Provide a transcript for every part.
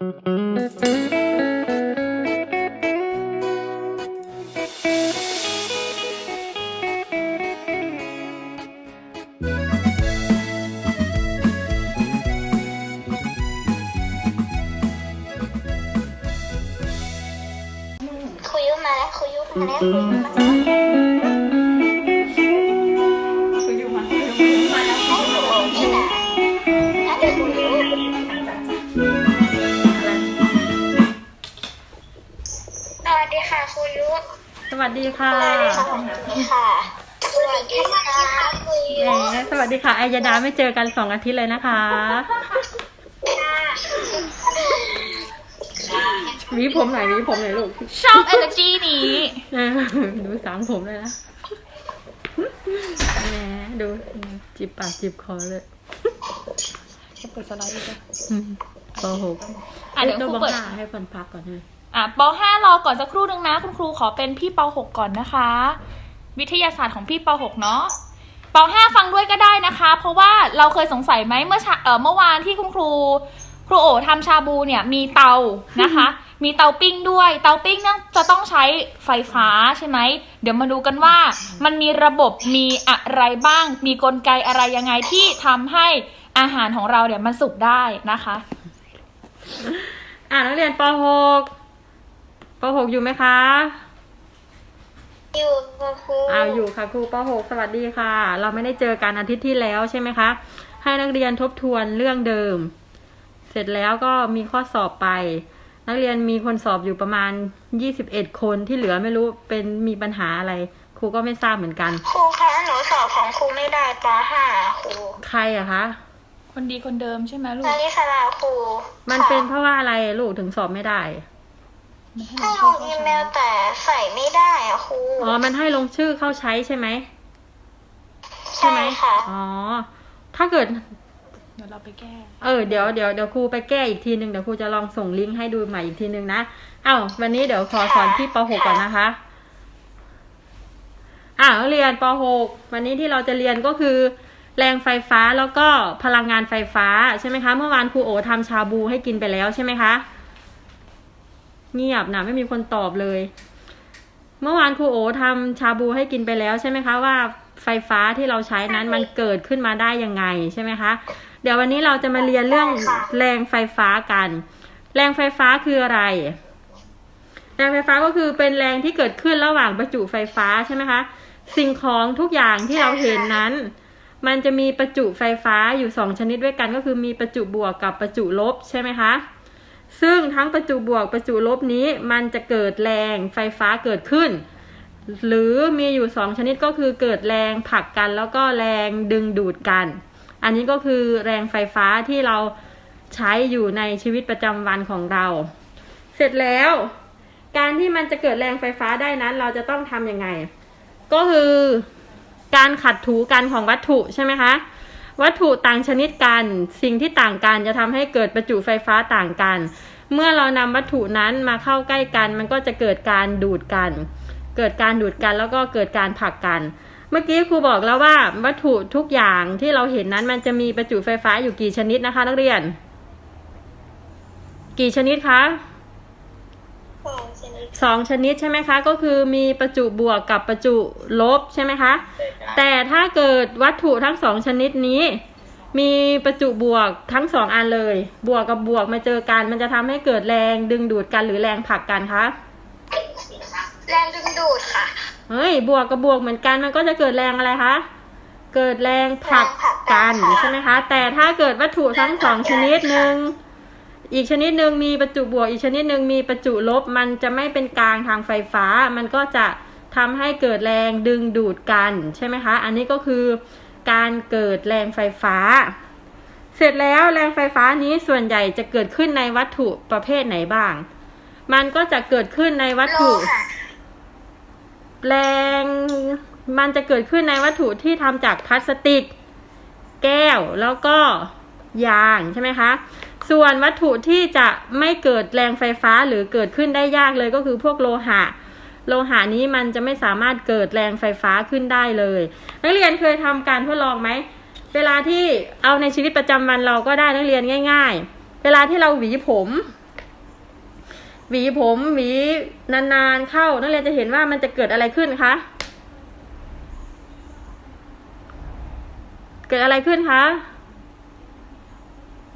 คุ วัสดีค่ะสวัสดีค่ะสวัสดีค่ะคุยแหยุมสวัสดีค่ะอายดาไม่เจอกันสองอาทิตย์เลยนะคะหวีผมหน่อยหวีผมหน่อยลูกชอบ energy นี้เออดูสางผมเลยนะแหมดูจิบปากจิบคอเลยจะเปิดสไลด์ดีกว่าอืมปหกอะเดี๋ยวเอ้ครูต้องเปิดบอกหน้าให้คนพักก่อนเลย อะป .5 รอก่อนสักครู่หนึ่งนะ คุณครูขอเป็นพี่ป .6 ก่อนนะคะ วิทยาศาสตร์ของพี่ป .6 เนาะป .5 ฟังด้วยก็ได้นะคะ เพราะว่าเราเคยสงสัยไหมเมื่อเช้าเออเมื่อวานที่คุณครู ครูโอทำชาบูเนี่ยมีเตานะคะ มีเตาปิ้งด้วย เตาปิ้งเนี่ยจะต้องใช้ไฟฟ้าใช่ไหม เดี๋ยวมาดูกันว่า มันมีระบบมีอะไรบ้าง มีกลไกอะไรยังไงที่ทำให้อาหารของเราเนี่ยมันสุกได้นะคะ อ่านักเรียนปหก ปหกอยู่ไหมคะ อยู่กับครูอ้าวอยู่ค่ะครูป .6 สวัสดีค่ะ เราไม่ได้เจอกันอาทิตย์ที่แล้วใช่ไหมคะ ให้นักเรียนทบทวนเรื่องเดิม เสร็จแล้วก็มีข้อสอบไป นักเรียนมีคนสอบอยู่ประมาณ21คนที่เหลือไม่รู้เป็นมีปัญหาอะไร ครูก็ไม่ทราบเหมือนกัน ครูคะหนูสอบของครูไม่ได้ป .5 ครูใครอะคะ คนดีคนเดิมใช่ไหมลูกนาริสลาครูมันเป็นเพราะว่าอะไรลูกถึงสอบไม่ได้ ให้ลงอีเมลแต่ใส่ไม่ได้อะครู อ๋อ มันให้ลงชื่อเข้าใช้ใช่ไหมใช่ไหมค่ะ อ๋อ ถ้าเกิด เดี๋ยวเราไปแก้ เออ เดี๋ยวเดี๋ยวเดี๋ยวครูไปแก้อีกทีหนึ่งเดี๋ยวครูจะลองส่งลิงก์ให้ดูใหม่อีกทีหนึ่งนะ เอ้า วันนี้เดี๋ยวขอสอนที่ป .6 ก่อนนะคะ อ่านักเรียนป .6 วันนี้ที่เราจะเรียนก็คือ แรงไฟฟ้าแล้วก็พลังงานไฟฟ้าใช่ไหมคะ เมื่อวานครูโอทำชาบูให้กินไปแล้วใช่ไหมคะ เงียบนะไม่มีคนตอบเลย เมื่อวานครูโอทำชาบูให้กินไปแล้วใช่ไหมคะว่าไฟฟ้าที่เราใช้นั้นมันเกิดขึ้นมาได้ยังไงใช่ไหมคะ เดี๋ยววันนี้เราจะมาเรียนเรื่องแรงไฟฟ้ากัน แรงไฟฟ้าคืออะไร แรงไฟฟ้าก็คือเป็นแรงที่เกิดขึ้นระหว่างประจุไฟฟ้าใช่ไหมคะ สิ่งของทุกอย่างที่เราเห็นนั้น มันจะมีประจุไฟฟ้าอยู่สองชนิดด้วยกันก็คือมีประจุบวกกับประจุลบใช่ไหมคะ ซึ่งทั้งประจุบวกประจุลบนี้มันจะเกิดแรงไฟฟ้าเกิดขึ้น หรือมีอยู่สองชนิดก็คือเกิดแรงผลักกันแล้วก็แรงดึงดูดกัน อันนี้ก็คือแรงไฟฟ้าที่เราใช้อยู่ในชีวิตประจำวันของเรา เสร็จแล้ว การที่มันจะเกิดแรงไฟฟ้าได้นั้น เราจะต้องทำยังไง ก็คือการขัดถูกันของวัตถุใช่ไหมคะ วัตถุต่างชนิดกัน สิ่งที่ต่างกันจะทำให้เกิดประจุไฟฟ้าต่างกัน เมื่อเรานำวัตถุนั้นมาเข้าใกล้กัน มันก็จะเกิดการดูดกัน เกิดการดูดกันแล้วก็เกิดการผลักกัน เมื่อกี้ครูบอกแล้วว่าวัตถุทุกอย่างที่เราเห็นนั้นมันจะมีประจุไฟฟ้าอยู่กี่ชนิดนะคะ นักเรียน กี่ชนิดคะ องชนิดสองชนิดใช่ไหมคะ ก็คือมีประจุบวกกับประจุลบใช่ไหมคะ แต่ถ้าเกิดวัตถุทั้งสองชนิดนี้ มีประจุบวกทั้งสองอันเลย บวกกับบวกมาเจอกัน มันจะทำให้เกิดแรงดึงดูดกันหรือแรงผลักกันคะแรงดึงดูดค่ะ เฮ้ย บวกกับบวกเหมือนกันมันก็จะเกิดแรงอะไรคะ เกิดแรงผลักกันแรงผลักกันค่ะใช่ไหมคะ แต่ถ้าเกิดวัตถุทั้งสองชนิดหนึ่ง อีกชนิดหนึ่งมีประจุบวก อีกชนิดหนึ่งมีประจุลบ มันจะไม่เป็นกลางทางไฟฟ้า มันก็จะทำให้เกิดแรงดึงดูดกันใช่ไหมคะ อันนี้ก็คือการเกิดแรงไฟฟ้า เสร็จแล้วแรงไฟฟ้านี้ส่วนใหญ่จะเกิดขึ้นในวัตถุประเภทไหนบ้าง มันก็จะเกิดขึ้นในวัตถุ แรงมันจะเกิดขึ้นในวัตถุที่ทำจากพลาสติก แก้วแล้วก็ยางใช่ไหมคะ ส่วนวัตถุที่จะไม่เกิดแรงไฟฟ้าหรือเกิดขึ้นได้ยากเลยก็คือพวกโลหะ โลหะนี้มันจะไม่สามารถเกิดแรงไฟฟ้าขึ้นได้เลย นักเรียนเคยทำการทดลองไหม เวลาที่เอาในชีวิตประจำวันเราก็ได้นักเรียนง่าย ๆ เวลาที่เราหวีผม หวีผมหวีนานๆเข้านักเรียนจะเห็นว่ามันจะเกิดอะไรขึ้นคะเกิดอะไรขึ้นคะ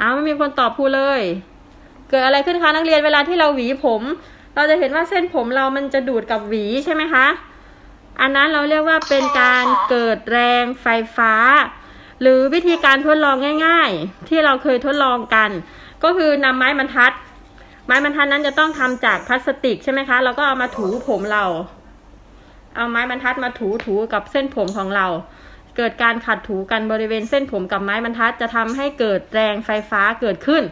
อ้าวไม่มีคนตอบครูเลย เกิดอะไรขึ้นคะนักเรียนเวลาที่เราหวีผม เราจะเห็นว่าเส้นผมเรามันจะดูดกับหวีใช่ไหมคะ อันนั้นเราเรียกว่าเป็นการเกิดแรงไฟฟ้า หรือวิธีการทดลองง่าย ๆ ที่เราเคยทดลองกัน ก็คือนำไม้บรรทัด ไม้บรรทัดนั้นจะต้องทำจากพลาสติกใช่ไหมคะแล้วก็เอามาถูผมเรา เอาไม้บรรทัดมาถูถูกับเส้นผมของเรา เกิดการขัดถูกันบริเวณเส้นผมกับไม้บรรทัด จะทำให้เกิดแรงไฟฟ้าเกิดขึ้น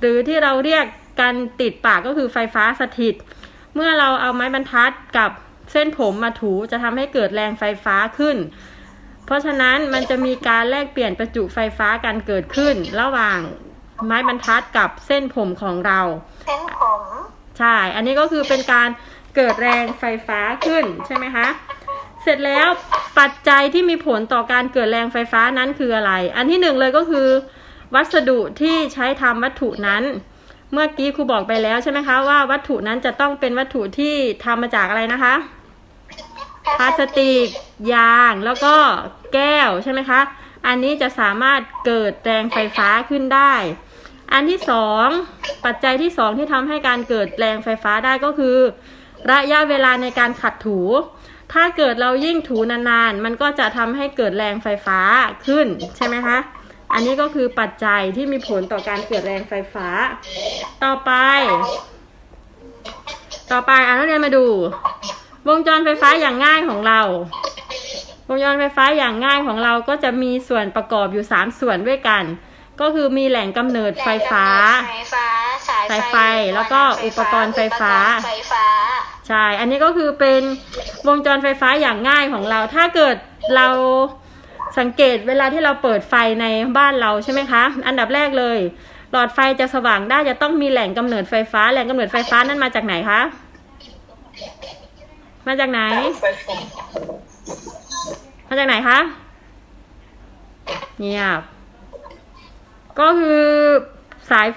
หรือที่เราเรียกกันติดปากก็คือไฟฟ้าสถิต เมื่อเราเอาไม้บรรทัดกับเส้นผมมาถูจะทำให้เกิดแรงไฟฟ้าขึ้น เพราะฉะนั้นมันจะมีการแลกเปลี่ยนประจุไฟฟ้ากันเกิดขึ้น ระหว่างไม้บรรทัดกับเส้นผมของเรา เส้นผม ใช่ อันนี้ก็คือเป็นการเกิดแรงไฟฟ้าขึ้นใช่ไหมคะ เสร็จแล้วปัจจัยที่มีผลต่อการเกิดแรงไฟฟ้านั้นคืออะไร อันที่หนึ่งเลยก็คือ วัสดุที่ใช้ทำวัตถุนั้น เมื่อกี้ครูบอกไปแล้วใช่ไหมคะว่าวัตถุนั้นจะต้องเป็นวัตถุที่ทำมาจากอะไรนะคะพลาสติก ยางแล้วก็แก้วใช่ไหมคะ อันนี้จะสามารถเกิดแรงไฟฟ้าขึ้นได้ อันที่สองปัจจัยที่สองที่ทำให้การเกิดแรงไฟฟ้าได้ก็คือ ระยะเวลาในการขัดถู ถ้าเกิดเรายิ่งถูนานๆ มันก็จะทำให้เกิดแรงไฟฟ้าขึ้นใช่ไหมคะ อันนี้ก็คือปัจจัยที่มีผลต่อการเกิดแรงไฟฟ้า ต่อไป ต่อไปอะนักเรียนมาดู วงจรไฟฟ้าอย่างง่ายของเรา วงจรไฟฟ้าอย่างง่ายของเราก็จะมีส่วนประกอบอยู่ 3 ส่วนด้วยกัน ก็คือมีแหล่งกำเนิดไฟฟ้าไฟฟ้าสายสายไฟ แล้วก็อุปกรณ์ไฟฟ้า ใช่ อันนี้ก็คือเป็นวงจรไฟฟ้าอย่างง่ายของเรา ถ้าเกิดเราสังเกตเวลาที่เราเปิดไฟในบ้านเราใช่ไหมคะ อันดับแรกเลย หลอดไฟจะสว่างได้จะต้องมีแหล่งกำเนิดไฟฟ้า แหล่งกำเนิดไฟฟ้านั้นมาจากไหนคะ มาจากไหน มาจากไหนคะเงียบก็คือสาย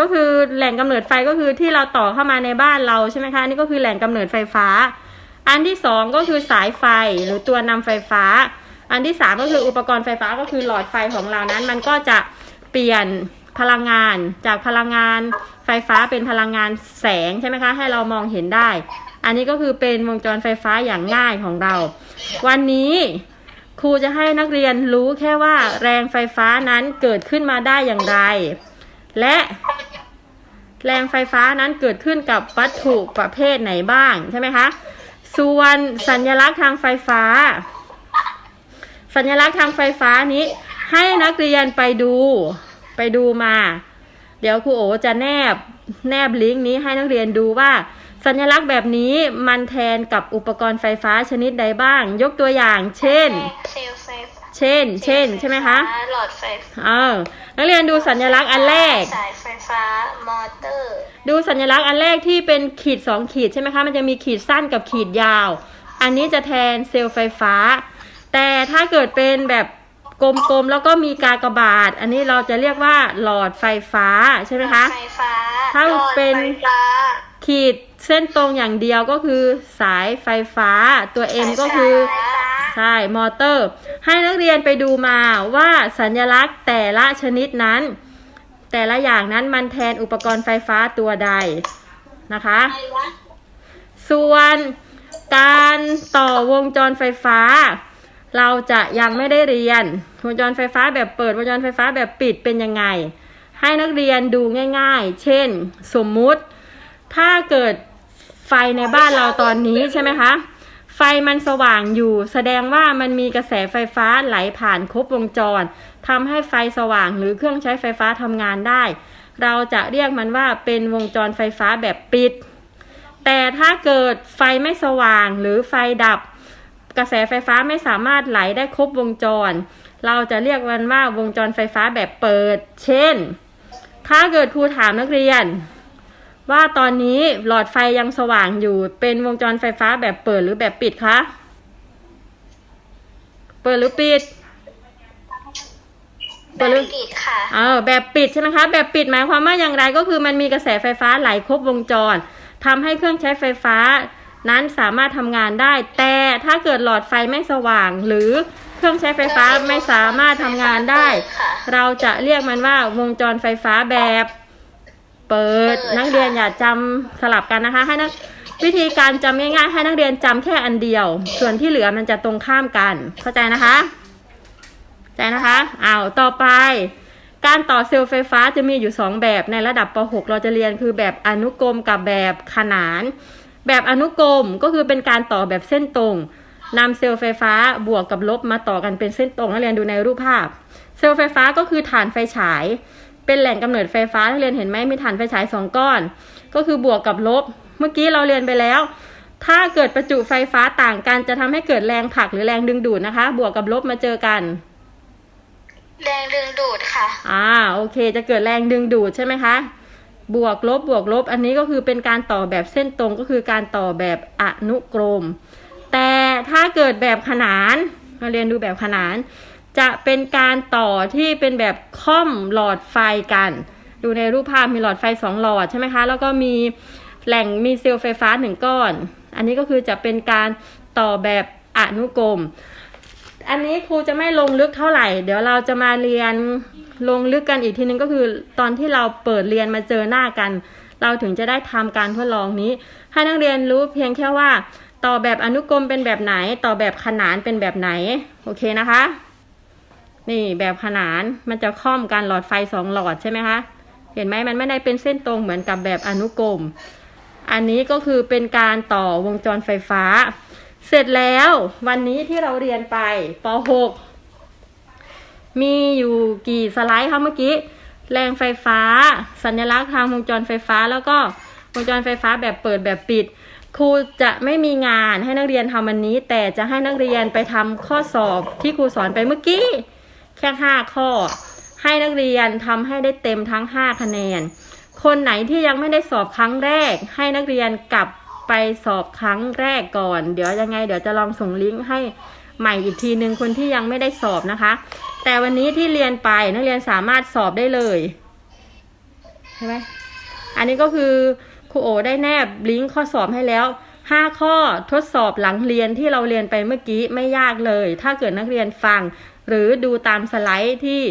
ก็คือแหล่งกำเนิดไฟก็คือที่เราต่อเข้ามาในบ้านเราใช่ไหมคะนี่ก็คือแหล่งกำเนิดไฟฟ้า อันที่สองก็คือสายไฟหรือตัวนำไฟฟ้า อันที่สามก็คืออุปกรณ์ไฟฟ้าก็คือหลอดไฟของเรานั้น มันก็จะเปลี่ยนพลังงานจากพลังงานไฟฟ้าเป็นพลังงานแสงใช่ไหมคะ ให้เรามองเห็นได้ อันนี้ก็คือเป็นวงจรไฟฟ้าอย่างง่ายของเรา วันนี้ครูจะให้นักเรียนรู้แค่ว่าแรงไฟฟ้านั้นเกิดขึ้นมาได้อย่างไร และ แรงไฟฟ้านั้นเกิดขึ้นกับวัตถุประเภทไหนบ้างใช่ไหมคะ ส่วนสัญลักษณ์ทางไฟฟ้า สัญลักษณ์ทางไฟฟ้านี้ ให้นักเรียนไปดูไปดูมา เดี๋ยวครูโอจะแนบแนบลิงก์นี้ให้นักเรียนดูว่า สัญลักษณ์แบบนี้มันแทนกับอุปกรณ์ไฟฟ้าชนิดใดบ้าง ยกตัวอย่าง เช่นเซลล์ไฟฟ้าเช่น เช่น ใช่ไหมคะ หลอดไฟเออ นักเรียนดูสัญลักษณ์อันแรก สายไฟฟ้ามอเตอร์ ดูสัญลักษณ์อันแรกที่เป็นขีดสองขีดใช่ไหมคะ มันจะมีขีดสั้นกับขีดยาว อันนี้จะแทนเซลล์ไฟฟ้า แต่ถ้าเกิดเป็นแบบกลมๆ แล้วก็มีกากบาท อันนี้เราจะเรียกว่าหลอดไฟฟ้าใช่ไหมคะไฟฟ้าถ้าหลอดเป็นไฟฟ้าขีดเส้นตรงอย่างเดียวก็คือสายไฟฟ้าตัว M ก็คือายไฟฟ้าใช่มอเตอร์ ให้นักเรียนไปดูมาว่าสัญลักษณ์แต่ละชนิดนั้น แต่ละอย่างนั้นมันแทนอุปกรณ์ไฟฟ้าตัวใดนะคะ ส่วนการต่อวงจรไฟฟ้า เราจะยังไม่ได้เรียน วงจรไฟฟ้าแบบเปิด วงจรไฟฟ้าแบบปิดเป็นยังไง ให้นักเรียนดูง่ายๆ เช่น สมมุติถ้าเกิดไฟในบ้านเราตอนนี้ใช่ไหมคะ ไฟมันสว่างอยู่ แสดงว่ามันมีกระแสไฟฟ้าไหลผ่านครบวงจรทำให้ไฟสว่างหรือเครื่องใช้ไฟฟ้าทำงานได้ เราจะเรียกมันว่าเป็นวงจรไฟฟ้าแบบปิด แต่ถ้าเกิดไฟไม่สว่างหรือไฟดับ กระแสไฟฟ้าไม่สามารถไหลได้ครบวงจร เราจะเรียกมันว่าวงจรไฟฟ้าแบบเปิด เช่น ถ้าเกิดครูถามนักเรียน ว่าตอนนี้หลอดไฟยังสว่างอยู่ เป็นวงจรไฟฟ้าแบบเปิดหรือแบบปิดคะ เปิดหรือปิด แบเปิดหรืบอปิดค่ะ เออแบบปิดใช่ไหมคะ แบบปิดหมายความว่าอย่างไรก็คือมันมีกระแสไฟฟ้าไหลครบวงจรทำให้เครื่องใช้ไฟฟ้า นั้นสามารถทำงานได้ แต่ถ้าเกิดหลอดไฟไม่สว่าง หรือเครื่องใช้ไฟฟ้าไม่สามารถทำงานได้ ค่ะ เราจะเรียกมันว่าวงจรไฟฟ้าแบบ เปิดเปิดนักเรียนอย่าจำสลับกันนะคะ ให้นักวิธีการจำง่ายๆ ให้นักเรียนจำแค่อันเดียว ส่วนที่เหลือมันจะตรงข้ามกัน เข้าใจนะคะเข้าใจนะคะอ้าวต่อไป การต่อเซลล์ไฟฟ้าจะมีอยู่ 2 แบบในระดับป .6 เราจะเรียนคือแบบอนุกรมกับแบบขนาน แบบอนุกรมก็คือเป็นการต่อแบบเส้นตรงนำเซลล์ไฟฟ้าบวกกับลบมาต่อกันเป็นเส้นตรงนักเรียนดูในรูปภาพ เซลล์ไฟฟ้าก็คือฐานไฟฉาย เป็นแหล่งกำเนิดไฟฟ้านักเรียนเห็นไหมมีฐานไฟฉายสองก้อน ก็คือบวกกับลบ เมื่อกี้เราเรียนไปแล้ว ถ้าเกิดประจุไฟฟ้าต่างกันจะทำให้เกิดแรงผลักหรือแรงดึงดูดนะคะ บวกกับลบมาเจอกัน แรงดึงดูดค่ะ อ่าโอเค จะเกิดแรงดึงดูดใช่ไหมคะบวกลบบวกลบ อันนี้ก็คือเป็นการต่อแบบเส้นตรงก็คือการต่อแบบอนุกรม แต่ถ้าเกิดแบบขนานเราเรียนดูแบบขนาน จะเป็นการต่อที่เป็นแบบค่อมหลอดไฟกัน ดูในรูปภาพมีหลอดไฟสองหลอดใช่ไหมคะ แล้วก็มีแหล่งมีเซลล์ไฟฟ้าหนึ่งก้อน อันนี้ก็คือจะเป็นการต่อแบบอนุกรม อันนี้ครูจะไม่ลงลึกเท่าไหร่ เดี๋ยวเราจะมาเรียนลงลึกกันอีกทีนึงก็คือ ตอนที่เราเปิดเรียนมาเจอหน้ากัน เราถึงจะได้ทำการทดลองนี้ ให้นักเรียนรู้เพียงแค่ว่า ต่อแบบอนุกรมเป็นแบบไหน ต่อแบบขนานเป็นแบบไหน โอเคนะคะ นี่แบบขนานมันจะค่อมกันหลอดไฟสองหลอดใช่ไหมคะ เห็นไหมมันไม่ได้เป็นเส้นตรงเหมือนกับแบบอนุกรม อันนี้ก็คือเป็นการต่อวงจรไฟฟ้า เสร็จแล้ววันนี้ที่เราเรียนไปป .6 มีอยู่กี่สไลด์คะเมื่อกี้ แรงไฟฟ้า สัญลักษณ์ทางวงจรไฟฟ้าแล้วก็วงจรไฟฟ้าแบบเปิดแบบปิดครูจะไม่มีงานให้นักเรียนทำวันนี้ แต่จะให้นักเรียนไปทำข้อสอบที่ครูสอนไปเมื่อกี้ แค่ห้าข้อ ให้นักเรียนทำให้ได้เต็มทั้งห้าคะแนน คนไหนที่ยังไม่ได้สอบครั้งแรก ให้นักเรียนกลับไปสอบครั้งแรกก่อน เดี๋ยวยังไง เดี๋ยวจะลองส่งลิงก์ให้ใหม่อีกทีหนึ่งคนที่ยังไม่ได้สอบนะคะ แต่วันนี้ที่เรียนไปนักเรียนสามารถสอบได้เลยใช่ไหมอันนี้ก็คือครูโอได้แนบลิงก์ข้อสอบให้แล้ว 5 ข้อทดสอบหลังเรียนที่เราเรียนไปเมื่อกี้ไม่ยากเลย ถ้าเกิดนักเรียนฟัง หรือดูตามสไลด์ที่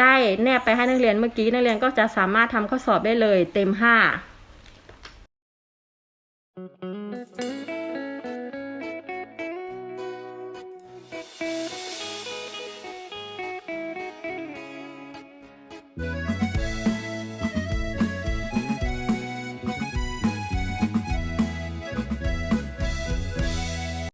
ได้แนบไปให้นักเรียนเมื่อกี้นักเรียนก็จะสามารถทำข้อสอบได้เลยเต็ม 5